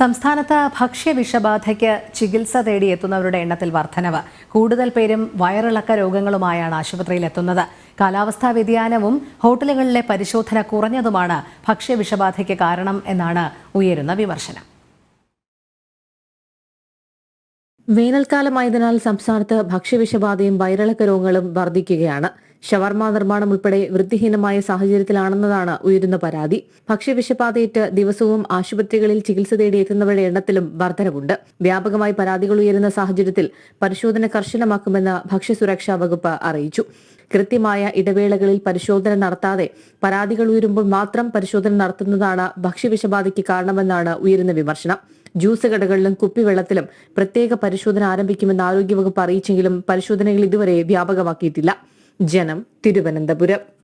സംസ്ഥാനത്ത് ഭക്ഷ്യവിഷബാധയ്ക്ക് ചികിത്സ തേടി എത്തുന്നവരുടെ എണ്ണത്തിൽ വർധനവ്. കൂടുതൽ പേരും വയറിളക്ക രോഗങ്ങളുമായാണ് ആശുപത്രിയിൽ എത്തുന്നത് കാലാവസ്ഥാ വ്യതിയാനവും ഹോട്ടലുകളിലെ പരിശോധന കുറഞ്ഞതുമാണ് ഭക്ഷ്യവിഷബാധയ്ക്ക് കാരണം എന്നാണ് ഉയരുന്ന വിമർശനം. വേനൽക്കാലമായതിനാൽ സംസ്ഥാനത്ത് ഭക്ഷ്യവിഷബാധയും വയറിളക്ക രോഗങ്ങളും വർദ്ധിക്കുകയാണ് ഷവർമ നിർമ്മാണം ഉൾപ്പെടെ വൃത്തിഹീനമായ സാഹചര്യത്തിലാണെന്നതാണ് ഉയരുന്ന പരാതി. ഭക്ഷ്യവിഷബാധയേറ്റ് ദിവസവും ആശുപത്രികളിൽ ചികിത്സ തേടി എത്തുന്നവരുടെ എണ്ണത്തിലും വർധനവുണ്ട്. വ്യാപകമായി പരാതികൾ ഉയരുന്ന സാഹചര്യത്തിൽ പരിശോധന കർശനമാക്കുമെന്ന് ഭക്ഷ്യസുരക്ഷാ വകുപ്പ് അറിയിച്ചു. കൃത്യമായ ഇടവേളകളിൽ പരിശോധന നടത്താതെ പരാതികൾ ഉയരുമ്പോൾ മാത്രം പരിശോധന നടത്തുന്നതാണ് ഭക്ഷ്യവിഷബാധയ്ക്ക് കാരണമെന്നാണ് ഉയരുന്ന വിമർശനം. ജ്യൂസ് കടകളിലും കുപ്പിവെള്ളത്തിലും പ്രത്യേക പരിശോധന ആരംഭിക്കുമെന്ന് ആരോഗ്യവകുപ്പ് അറിയിച്ചെങ്കിലും പരിശോധനകൾ ഇതുവരെ വ്യാപകമാക്കിയിട്ടില്ല. ജനം തിരുവനന്തപുരം